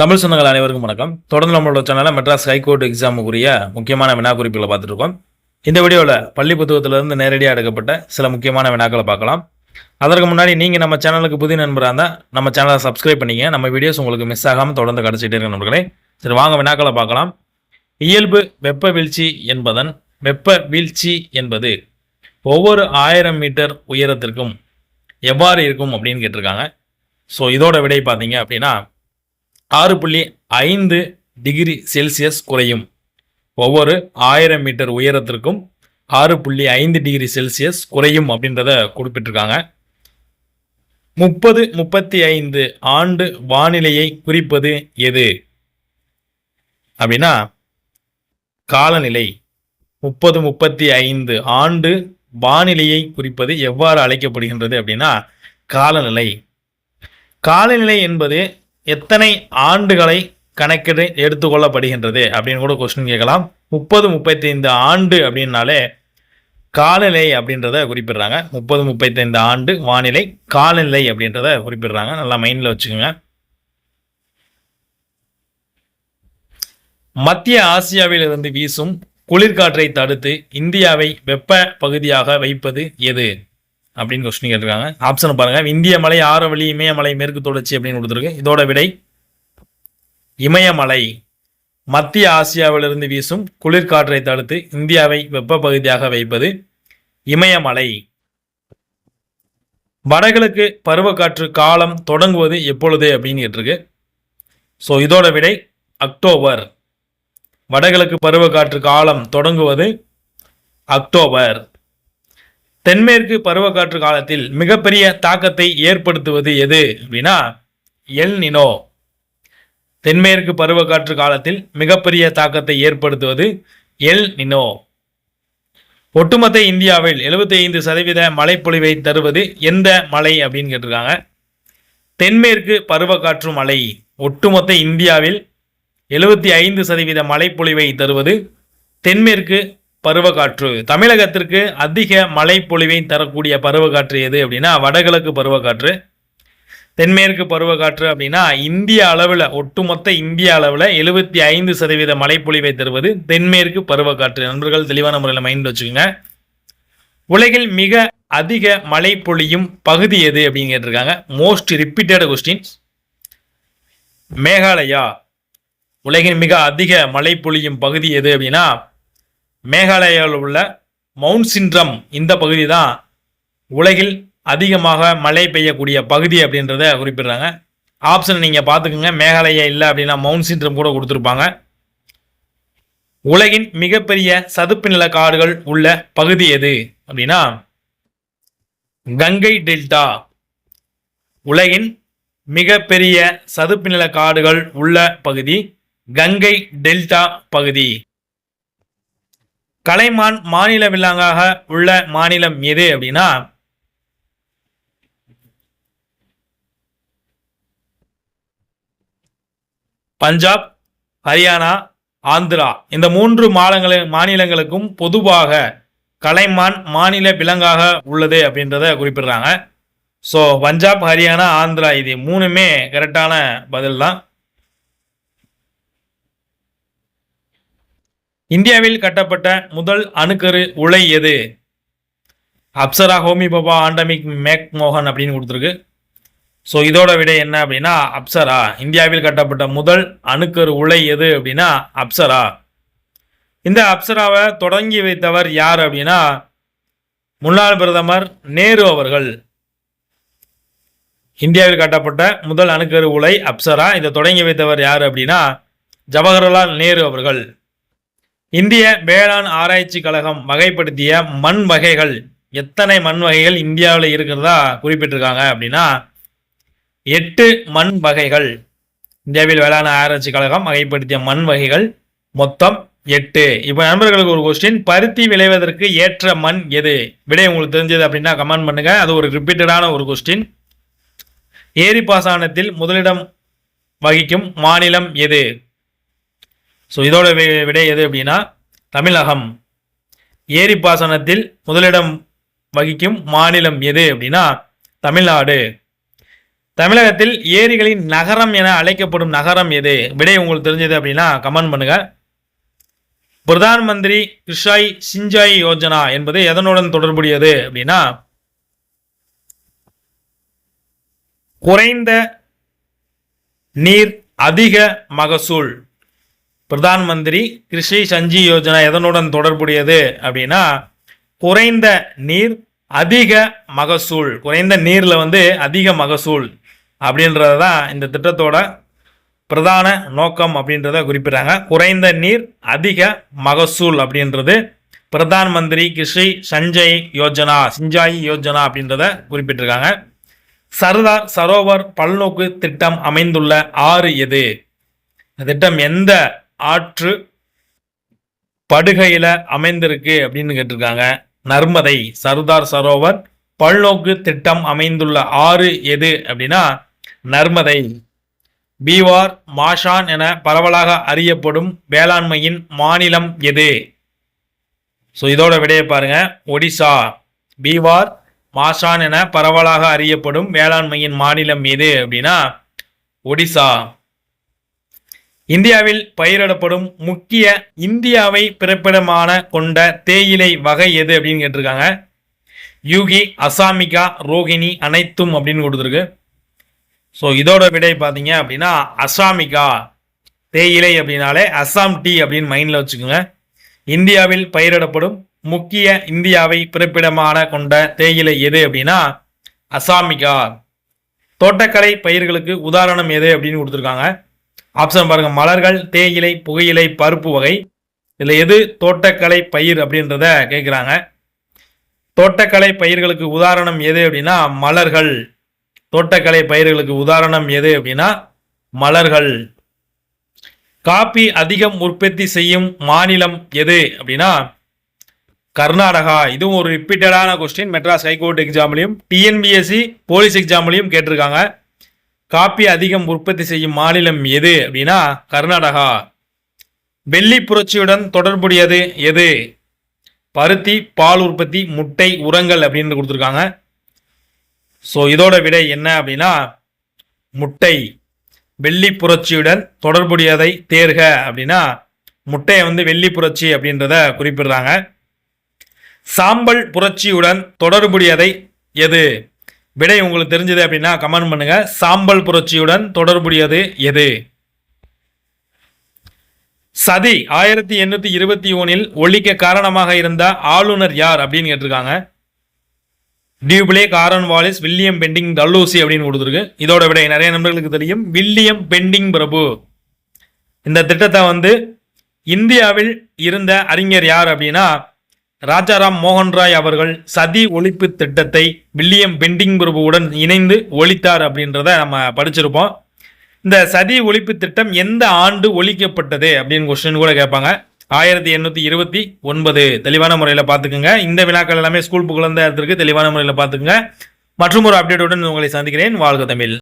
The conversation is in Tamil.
தமிழ் சொந்தங்கள் அனைவருக்கும் வணக்கம். தொடர்ந்து நம்மளோட சேனலில் மெட்ராஸ் ஹைகோர்ட் எக்ஸாமுக்குரிய முக்கியமான வினா குறிப்புகளை பார்த்துட்டு இருக்கோம். இந்த வீடியோவில் பள்ளி புத்தகத்திலிருந்து நேரடியாக எடுக்கப்பட்ட சில முக்கியமான வினாக்களை பார்க்கலாம். அதற்கு முன்னாடி நீங்கள் நம்ம சேனலுக்கு புதிய நண்பராக இருந்தால் நம்ம சேனலை சப்ஸ்கிரைப் பண்ணிங்க. நம்ம வீடியோஸ் உங்களுக்கு மிஸ் ஆகாமல் தொடர்ந்து கிடச்சிட்டே இருக்க நண்பர்களே. சரி வாங்க வினாக்களை பார்க்கலாம். இயல்பு வெப்ப வீழ்ச்சி என்பதன் வெப்ப வீழ்ச்சி என்பது ஒவ்வொரு ஆயிரம் மீட்டர் உயரத்திற்கும் எவ்வாறு இருக்கும் அப்படின்னு கேட்டிருக்காங்க. ஸோ இதோட விடை பார்த்தீங்க அப்படின்னா ஆறு புள்ளி ஐந்து டிகிரி செல்சியஸ் குறையும். ஒவ்வொரு ஆயிரம் மீட்டர் உயரத்திற்கும் ஆறு புள்ளி ஐந்து டிகிரி செல்சியஸ் குறையும் அப்படின்றத குறிப்பிட்டிருக்காங்க. முப்பது முப்பத்தி ஐந்து ஆண்டு வானிலையை குறிப்பது எது? அப்படின்னா காலநிலை. முப்பது முப்பத்தி ஐந்து ஆண்டு வானிலையை குறிப்பது எவ்வாறு அழைக்கப்படுகின்றது அப்படின்னா காலநிலை. காலநிலை என்பது எத்தனை ஆண்டுகளை கணக்கிட எடுத்துக்கொள்ளப்படுகின்றது அப்படின்னு கூட கொஸ்டின் கேட்கலாம். முப்பது முப்பத்தைந்து ஆண்டு அப்படின்னாலே காலநிலை அப்படின்றத குறிப்பிடுறாங்க. முப்பது முப்பத்தைந்து ஆண்டு வானிலை காலநிலை அப்படின்றத குறிப்பிடுறாங்க. நல்லா மைண்டில் வச்சுக்கோங்க. மத்திய ஆசியாவில் இருந்து வீசும் குளிர்காற்றை தடுத்து இந்தியாவை வெப்ப பகுதியாக வைப்பது எது? அப்படின்னு கொஸ்டின் கேட்டிருக்காங்க. ஆப்ஷன் பாருங்க. இந்திய மலை ஆரவழி இமயமலை மேற்கு தொடர்ச்சி அப்படின்னு கொடுத்துருக்கு. இதோட விடை இமயமலை. மத்திய ஆசியாவிலிருந்து வீசும் குளிர்காற்றை தடுத்து இந்தியாவை வெப்ப பகுதியாக வைப்பது இமயமலை. வடகிழக்கு பருவக்காற்று காலம் தொடங்குவது எப்பொழுது அப்படின்னு கேட்டிருக்கு. ஸோ இதோட விடை அக்டோபர். வடகிழக்கு பருவக்காற்று காலம் தொடங்குவது அக்டோபர். தென்மேற்கு பருவக்காற்று காலத்தில் மிகப்பெரிய தாக்கத்தை ஏற்படுத்துவது எது அப்படின்னா எல் நினோ. தென்மேற்கு பருவக்காற்று காலத்தில் மிகப்பெரிய தாக்கத்தை ஏற்படுத்துவது எல் நினோ. ஒட்டுமொத்த இந்தியாவில் 75% ஐந்து சதவீத மழைப்பொழிவை தருவது எந்த மலை அப்படின்னு கேட்டிருக்காங்க. தென்மேற்கு பருவக்காற்று மலை. ஒட்டுமொத்த இந்தியாவில் எழுபத்தி ஐந்து சதவீத மழைப்பொழிவை தருவது தென்மேற்கு பருவக்காற்று. தமிழகத்திற்கு அதிக மழைப்பொழிவை தரக்கூடிய பருவக்காற்று எது அப்படின்னா வடகிழக்கு பருவக்காற்று. தென்மேற்கு பருவக்காற்று அப்படின்னா இந்திய அளவில் ஒட்டுமொத்த இந்திய அளவில் எழுபத்தி ஐந்து சதவீத மழைப்பொழிவை தருவது தென்மேற்கு பருவக்காற்று. நண்பர்கள் தெளிவான முறையில் மைண்ட் வச்சுக்கோங்க. உலகில் மிக அதிக மழை பொழியும் பகுதி எது அப்படின்னு கேட்டிருக்காங்க. Most repeated questions Meghalaya. உலகின் மிக அதிக மழை பொழியும் பகுதி எது அப்படின்னா மேகாலயாவில் உள்ள மவுண்ட் சின்ட்ரம் இந்த பகுதி தான் உலகில் அதிகமாக மழை பெய்யக்கூடிய பகுதி அப்படின்றத குறிப்பிடுறாங்க. ஆப்ஷன் நீங்கள் பார்த்துக்குங்க. மேகாலயா இல்லை அப்படின்னா மவுண்ட் சின்ட்ரம் கூட கொடுத்துருப்பாங்க. உலகின் மிகப்பெரிய சதுப்பு நில காடுகள் உள்ள பகுதி எது அப்படின்னா கங்கை டெல்டா. உலகின் மிகப்பெரிய சதுப்பு நில காடுகள் உள்ள பகுதி கங்கை டெல்டா பகுதி. கலைமான் மாநில விலங்காக உள்ள மாநிலம் எது அப்படின்னா பஞ்சாப் ஹரியானா ஆந்திரா. இந்த மூன்று மாநில மாநிலங்களுக்கும் பொதுவாக கலைமான் மாநில விலங்காக உள்ளது அப்படின்றத குறிப்பிடுறாங்க. ஸோ பஞ்சாப் ஹரியானா ஆந்திரா இது மூணுமே கரெக்டான பதில் தான் இந்தியாவில் கட்டப்பட்ட முதல் அணுக்கரு உலை எது? அப்சரா ஹோமி பாபா ஆண்டமிக் மேக் மோகன் அப்படின்னு கொடுத்துருக்கு. ஸோ இதோட விடை என்ன அப்படின்னா அப்சரா. இந்தியாவில் கட்டப்பட்ட முதல் அணுக்கரு உலை எது அப்படின்னா அப்சரா. இந்த அப்சராவை தொடங்கி வைத்தவர் யார் அப்படின்னா முன்னாள் பிரதமர் நேரு அவர்கள். இந்தியாவில் கட்டப்பட்ட முதல் அணுக்கரு உலை அப்சரா. இதை தொடங்கி வைத்தவர் யார் அப்படின்னா ஜவஹர்லால் நேரு அவர்கள். இந்திய வேளாண் ஆராய்ச்சி கழகம் வகைப்படுத்திய மண் வகைகள் எத்தனை மண் வகைகள் இந்தியாவில் இருக்கிறதா குறிப்பிட்டிருக்காங்க அப்படின்னா எட்டு மண் வகைகள். இந்தியாவில் வேளாண் ஆராய்ச்சி கழகம் வகைப்படுத்திய மண் வகைகள் மொத்தம் எட்டு. இப்போ நண்பர்களுக்கு ஒரு கொஸ்டின் பருத்தி விளைவதற்கு ஏற்ற மண் எது? விடை உங்களுக்கு தெரிஞ்சது அப்படின்னா கமெண்ட் பண்ணுங்க. அது ஒரு ரிப்பீட்டடான ஒரு கொஸ்டின் ஏரி பாசனத்தில் முதலிடம் வகிக்கும் மாநிலம் எது? ஸோ இதோட விடை எது அப்படின்னா தமிழகம். ஏரி பாசனத்தில் முதலிடம் வகிக்கும் மாநிலம் எது அப்படின்னா தமிழ்நாடு. தமிழகத்தில் ஏரிகளின் நகரம் என அழைக்கப்படும் நகரம் எது? விடை உங்களுக்கு தெரிஞ்சது அப்படின்னா கமெண்ட் பண்ணுங்க. பிரதான் மந்திரி கிருஷாய் சிஞ்சாய் யோஜனா என்பது எதனுடன் தொடர்புடையது அப்படின்னா குறைந்த நீர் அதிக மகசூல். பிரதான் மந்திரி கிருஷி சஞ்சி யோஜனா எதனுடன் தொடர்புடையது அப்படின்னா குறைந்த நீர் அதிக மகசூல். குறைந்த நீரில் வந்து அதிக மகசூல் அப்படின்றது தான் இந்த திட்டத்தோட பிரதான நோக்கம் அப்படின்றத குறிப்பிட்றாங்க. குறைந்த நீர் அதிக மகசூல் அப்படின்றது பிரதான் மந்திரி கிருஷி சஞ்சய் யோஜனா சிஞ்சாயி யோஜனா அப்படின்றத குறிப்பிட்டிருக்காங்க. சர்தார் சரோவர் பல்நோக்கு திட்டம் அமைந்துள்ள ஆறு எது? இந்த திட்டம் எந்த ஆற்று படுகையில் அமைந்திருக்கு அப்படின்னு கேட்டிருக்காங்க. நர்மதை சர்தார் சரோவர் பல்நோக்கு திட்டம் அமைந்துள்ள ஆறு எது அப்படின்னா நர்மதை பீவார் மாஷான் என பரவலாக அறியப்படும் வேளாண்மையின் மாநிலம் எது? ஸோ இதோட விடையை பாருங்க. ஒடிசா பீவார் மாஷான் என பரவலாக அறியப்படும் வேளாண்மையின் மாநிலம் எது அப்படின்னா ஒடிசா. இந்தியாவில் பயிரிடப்படும் முக்கிய இந்தியாவை பிறப்பிடமான கொண்ட தேயிலை வகை எது அப்படின்னு கேட்டிருக்காங்க. யூகி அசாமிகா ரோகிணி அனைத்தும் அப்படின்னு கொடுத்துருக்கு. ஸோ இதோட விடை பார்த்தீங்க அப்படின்னா அசாமிகா தேயிலை அப்படின்னாலே அசாம் டீ அப்படின்னு மைண்டில் வச்சுக்கோங்க. இந்தியாவில் பயிரிடப்படும் முக்கிய இந்தியாவை பிறப்பிடமான கொண்ட தேயிலை எது அப்படின்னா அசாமிகா. தோட்டக்கலை பயிர்களுக்கு உதாரணம் எது அப்படின்னு கொடுத்துருக்காங்க. ஆப்ஷன் பாருங்க. மலர்கள் தேயிலை புகையிலை பருப்பு வகை. இதில் எது? தோட்டக்கலை பயிர் அப்படின்றத கேட்குறாங்க தோட்டக்கலை பயிர்களுக்கு உதாரணம் எது அப்படின்னா மலர்கள். தோட்டக்கலை பயிர்களுக்கு உதாரணம் எது அப்படின்னா மலர்கள். காப்பி அதிகம் உற்பத்தி செய்யும் மாநிலம் எது அப்படின்னா கர்நாடகா. இதுவும் ஒரு ரிப்பீட்டடான கொஸ்டின் மெட்ராஸ் ஹைகோர்ட் எக்ஸாம்லையும் டிஎன்பிஎஸ்சி போலீஸ் எக்ஸாம்லையும் கேட்டிருக்காங்க. காப்பி அதிகம் உற்பத்தி செய்யும் மாநிலம் எது அப்படின்னா கர்நாடகா. வெள்ளி புரட்சியுடன் தொடர்புடையது எது? பருத்தி பால் உற்பத்தி முட்டை உரங்கள் அப்படின்னு கொடுத்துருக்காங்க. ஸோ இதோட விடை என்ன அப்படின்னா முட்டை. வெள்ளி புரட்சியுடன் தொடர்புடையதை தேர்க அப்படின்னா முட்டையை வந்து வெள்ளி புரட்சி அப்படின்றத குறிப்பிடுறாங்க. சாம்பல் புரட்சியுடன் தொடர்புடையதை எது? விடை உங்களுக்கு தெரிஞ்சது அப்படின்னா கமெண்ட் பண்ணுங்க. சாம்பல் புரட்சியுடன் தொடர்புடையது எது? சதி ஆயிரத்தி எண்ணூத்தி இருபத்தி ஒன்னில் ஒழிக்க காரணமாக இருந்த ஆளுநர் யார் அப்படின்னு கேட்டிருக்காங்க. டியூப்ளே காரன் வாலிஸ் வில்லியம் பெண்டிங் தல்லூசி அப்படின்னு கொடுத்துருக்கு. இதோட விடை நிறைய நண்பர்களுக்கு தெரியும். வில்லியம் பெண்டிங் பிரபு. இந்த திட்டத்தை வந்து இந்தியாவில் இருந்த அறிஞர் யார் அப்படின்னா ராஜாராம் மோகன் ராய் அவர்கள் சதி ஒழிப்பு திட்டத்தை வில்லியம் பெண்டிங் பிரபுவுடன் இணைந்து ஒழித்தார் அப்படின்றத நம்ம படிச்சிருப்போம். இந்த சதி ஒழிப்பு திட்டம் எந்த ஆண்டு ஒழிக்கப்பட்டது அப்படின்னு கொஸ்டின் கூட கேட்பாங்க. ஆயிரத்தி எண்ணூற்றி இருபத்தி ஒன்பது. தெளிவான முறையில் பார்த்துக்குங்க. இந்த வினாக்கள் எல்லாமே ஸ்கூல் புகழ்ந்த இடத்திற்கு தெளிவான முறையில் பார்த்துக்குங்க. மற்றும் ஒரு அப்டேட்டுடன் உங்களை சந்திக்கிறேன். வாழ்க தமிழ்.